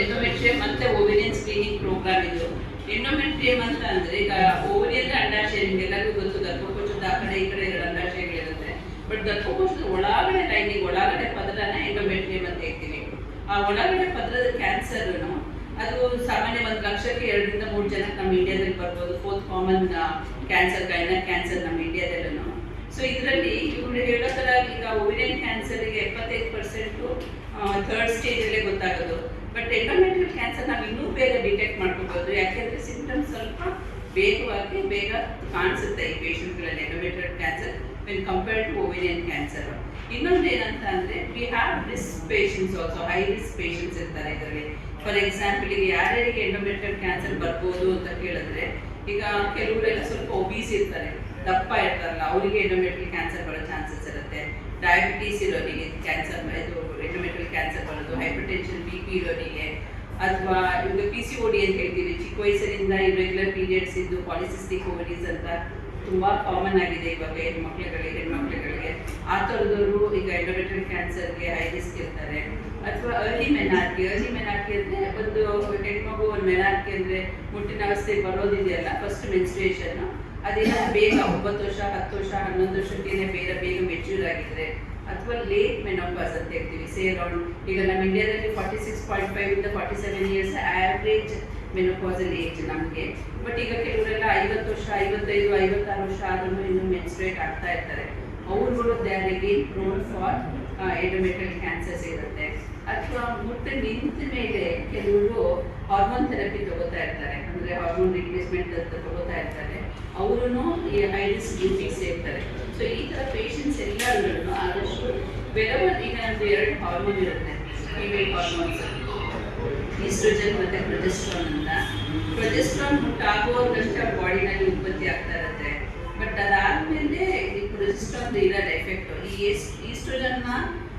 Endometrium ಮತ್ತೆ ovarian screening program ಇದು. Endometrium ಅಂತ ಅಂದ್ರೆ ಈಗ ಓವೇರಿಯನ್ ಅಂಡಾಶಯ ನಿಮ್ಗೆಲ್ಲರಿಗೂ ಗೊತ್ತು ಗರ್ಭಕೋಶದ ಆ ಕಡೆ ಈ ಕಡೆ ಅಂಡಾಶಯಗಳಿರುತ್ತೆ ಬಟ್ ಗರ್ಭಕೋಶದ ಒಳಗಡೆ ಲೈನಿಂಗ್ ಒಳಗಡೆ ಪದರನ ಎಂಡೋಮೆಟ್ರಿಯಂ ಅಂತ ಹೇಳ್ತೀವಿ ಆ ಒಳಗಡೆ ಪದರದ ಕ್ಯಾನ್ಸರ್ ಅದು ಸಾಮಾನ್ಯ ಒಂದು ಲಕ್ಷಕ್ಕೆ ಎರಡರಿಂದ ಮೂರು ಜನಕ್ಕೆ ನಮ್ಮ ಇಂಡಿಯಾದಲ್ಲಿ ಬರ್ಬೋದು. Fourth common cancer gynae cancer ನಮ್ಮ ಇಂಡಿಯಾದಲ್ಲೂ ಸೊ ಇದರಲ್ಲಿ ಇವರು ಹೇಳೋ ಥರ ಈಗ ಓವೇರಿಯನ್ ಕ್ಯಾನ್ಸರ್ಗೆ ಎಪ್ಪತ್ತೈದು ಪರ್ಸೆಂಟು ಥರ್ಡ್ ಸ್ಟೇಜಲ್ಲೇ ಗೊತ್ತಾಗೋದು. ಎಂಡೋಮೆಟ್ರಿಯಲ್ ಕ್ಯಾನ್ಸರ್ ನಾವು ಇನ್ನೂ ಬೇಗ ಡಿಟೆಕ್ಟ್ ಮಾಡ್ಕೋಬೋದು. ಯಾಕೆಂದ್ರೆ ಸಿಂಟಮ್ಸ್ ಸ್ವಲ್ಪ ವೇಗವಾಗಿ ಬೇಗ ಕಾಣಿಸುತ್ತೆ ಈ ಪೇಷಂಟ್ಗಳಲ್ಲಿ endometrial cancer when compared to ovarian cancer ಇನ್ನೊಂದು ಏನಂತ ಅಂದರೆ we have risk patients also high risk patients ಇರ್ತಾರೆ ಇದರಲ್ಲಿ. ಫಾರ್ ಎಕ್ಸಾಂಪಲ್ ಈಗ ಯಾರ್ಯಾರಿಗೆ ಎಂಡೋಮೆಟ್ರಿಯಲ್ ಕ್ಯಾನ್ಸರ್ ಬರ್ಬೋದು ಅಂತ ಕೇಳಿದ್ರೆ, ಈಗ ಕೆಲವರೆಲ್ಲ ಸ್ವಲ್ಪ ಒಬೀಸ್ ಇರ್ತಾರೆ. ದಪ್ಪ ಇರ್ತಾರಲ್ಲ, ಅವರಿಗೆ ಎಂಡೋಮೆಟ್ರಿಯಲ್ ಕ್ಯಾನ್ಸರ್ ಬರೋ ಚಾನ್ಸಸ್ ಇರುತ್ತೆ. ಡಯಾಬಿಟೀಸ್ ಇರೋರಿಗೆ ಕ್ಯಾನ್ಸರ್ ಇದು ಎಂಡೋಮೆಟ್ರಿಯಲ್ ಕ್ಯಾನ್ಸರ್ ಬರೋದು ಹೈಪರ್ ಇರೋರಿಗೆ ಅಥವಾ ಇವಾಗ ಪಿ ಸಿ ಓಡಿ ಅಂತ ಹೇಳ್ತೀವಿ, ಚಿಕ್ಕ ವಯಸ್ಸಿನಿಂದ ಇರೆಗ್ಯುಲರ್ ಪೀರಿಯಡ್ಸ್ ಇದ್ದು ಪಾಲಿಸಿಸ್ಟಿಕ್ ಓವರೀಸ್ ಅಂತ ತುಂಬಾ ಕಾಮನ್ ಆಗಿದೆ ಇವಾಗ ಹೆಣ್ಮಕ್ಳುಗಳಿಗೆ ಹೆಣ್ಮಕ್ಳುಗಳಿಗೆ. ಆ ಥರದವರು ಈಗ ಎಂಡೋಮೆಟ್ರಿಕ್ ಕ್ಯಾನ್ಸರ್ಗೆ ಹೈ ರಿಸ್ಕ್ ಇರ್ತಾರೆ. ಅಥವಾ ಅರ್ಲಿ ಮೆನಾರ್ಕಿ ಅರ್ಲಿ ಮೆನಾರ್ಕಿ ಅಂದರೆ ಒಂದು ಹೆಣ್ಮಗು ಒಂದು ಮೆನಾರ್ಕಿ ಅಂದರೆ ಮುಟ್ಟಿನ ಅವಸ್ಥೆ ಬರೋದಿದೆಯಲ್ಲ ಫಸ್ಟ್ ಮೆನ್ಸ್ಟ್ರೇಷನ್ ಅದೇನೋ ಬೇಗ ಒಂಬತ್ತು ವರ್ಷ, ಹತ್ತು ವರ್ಷ, ಹನ್ನೊಂದು ವರ್ಷಕ್ಕೇನೆ ಬೇರೆ ಬೇಗ ಮೆಚ್ಯೂರ್ ಆಗಿದ್ರೆ ಅಥವಾ ಲೇಟ್ ಮೆನೋಪಾಸ್ ಅಂತ ಹೇಳ್ತೀವಿ. ಸೇ ಅರೌಂಡ್ ಈಗ ನಮ್ಮ ಇಂಡಿಯಾದಲ್ಲಿ ಫಾರ್ಟಿ ಸಿಕ್ಸ್ ಪಾಯಿಂಟ್ ಫೈವ್ ಇಂದ forty seven years average menopausal age ನಮಗೆ. ಬಟ್ ಈಗ ಕೆಲವರೆಲ್ಲ ಐವತ್ತು ವರ್ಷ, ಐವತ್ತೈದು, ಐವತ್ತಾರು ವರ್ಷ ಆದ್ರೂ ಇನ್ನೂ ಮೆನ್ಸ್ಟ್ರೇಟ್ ಆಗ್ತಾ ಇರ್ತಾರೆ. ಅವ್ರುಗಳು ದ್ಯಾರಿಗೆ ಪ್ರೋನ್ ಫಾರ್ ಎಂಡೋಮೆಟ್ರಿಯಲ್ ಕ್ಯಾನ್ಸರ್ಸ್ ಇರುತ್ತೆ. ಅಥವಾ ಮುಟ್ಟೆ ನಿಂತ ಮೇಲೆ ಕೆಲವರು ಹಾರ್ಮೋನ್ ಥೆರಪಿ ತಗೋತಾ ಇರ್ತಾರೆ. ಅಂದರೆ ಹಾರ್ಮೋನ್ ರಿಪ್ಲೇಸ್ಮೆಂಟ್ ಅಂತ ತಗೋತಾ ಇರ್ತಾರೆ. ಅವರು ಈ ರಿಸ್ಕ್ ಡ್ಯೂಟಿಗೆ ಸೇರ್ತಾರೆ. ವೆರವರ್ ಈಗ ಎರಡು ಹಾರ್ಮೋನ್ ಇರುತ್ತೆ ಫೀಮೇಲ್ ಹಾರ್ಮೋನ್ಸ್ ಈಸ್ಟ್ರೋಜನ್ ಮತ್ತು ಪ್ರೊಜೆಸ್ಟ್ರಾನ್ ಅಂತ. ಪ್ರೊಜೆಸ್ಟ್ರಾನ್ ಮುಟ್ಟಾಗುವಾಗಷ್ಟೇ ಬಾಡಿನಲ್ಲಿ ಉತ್ಪತ್ತಿ ಆಗ್ತಾ ಇರುತ್ತೆ. ಬಟ್ ಅದಾದಮೇಲೆ ಈ ಪ್ರೊಜೆಸ್ಟ್ರಾನ್ ಇರೋದು ಎಫೆಕ್ಟು ಈ ಈಸ್ಟ್ರೋಜನ್ನ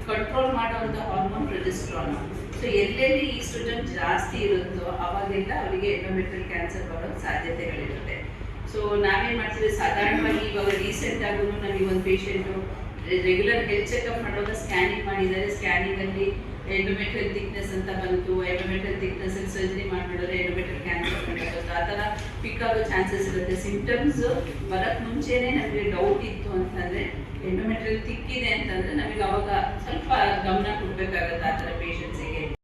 ಕಂಟ್ರೋಲ್ ಮಾಡುವಂಥ ಹಾರ್ಮೋನ್ ಪ್ರೊಜೆಸ್ಟ್ರಾನ್. ಸೊ ಎಲ್ಲೆಲ್ಲಿ ಈಸ್ಟ್ರೋಜನ್ ಜಾಸ್ತಿ ಇರುತ್ತೋ ಅವಾಗೆಲ್ಲ ಅವರಿಗೆ ಎಂಡೋಮೆಟ್ರಿಯಲ್ ಕ್ಯಾನ್ಸರ್ ಬರೋ ಸಾಧ್ಯತೆಗಳಿರುತ್ತೆ. ಸೊ ನಾವೇನು ಮಾಡ್ತೀವಿ? ಸಾಧಾರಣವಾಗಿ ಇವಾಗ ರೀಸೆಂಟ್ ಆಗೂ ನಮಗೆ ಒಂದು ಪೇಷಂಟು ರೆಗ್ಯುಲರ್ ಹೆಲ್ತ್ ಚೆಕಪ್ ಮಾಡುವಾಗ ಸ್ಕ್ಯಾನಿಂಗ್ ಮಾಡಿದ್ದಾರೆ ಸ್ಕ್ಯಾನಿಂಗಲ್ಲಿ ಎಂಡೋಮೆಟ್ರಿಯಲ್ ಥಿಕ್ನೆಸ್ ಅಂತ ಬಂತು. ಎಂಡೋಮೆಟ್ರಿಯಲ್ ಥಿಕ್ನೆಸ್ ಅಲ್ಲಿ ಸರ್ಜರಿ ಮಾಡಿಬಿಡೋದ್ರೆ ಎಂಡೋಮೆಟ್ರಿಯಲ್ ಕ್ಯಾನ್ಸರ್ ಕಂಡುಬರುತ್ತೆ ಆ ಥರ ಪಿಕ್ ಆಗೋ ಚಾನ್ಸಸ್ ಇರುತ್ತೆ. ಸಿಂಟಮ್ಸ್ ಬರೋಕ್ಕೆ ಮುಂಚೆನೆ ನಮಗೆ ಡೌಟ್ ಇತ್ತು ಅಂತಂದರೆ ಎಂಡೋಮೆಟ್ರಿಯಲ್ ತಿಕ್ಕಿದೆ ಅಂತಂದರೆ ನಮಗೆ ಅವಾಗ ಸ್ವಲ್ಪ ಗಮನ ಕೊಡಬೇಕಾಗುತ್ತೆ ಆ ಥರ ಪೇಷಂಟ್ಸಿಗೆ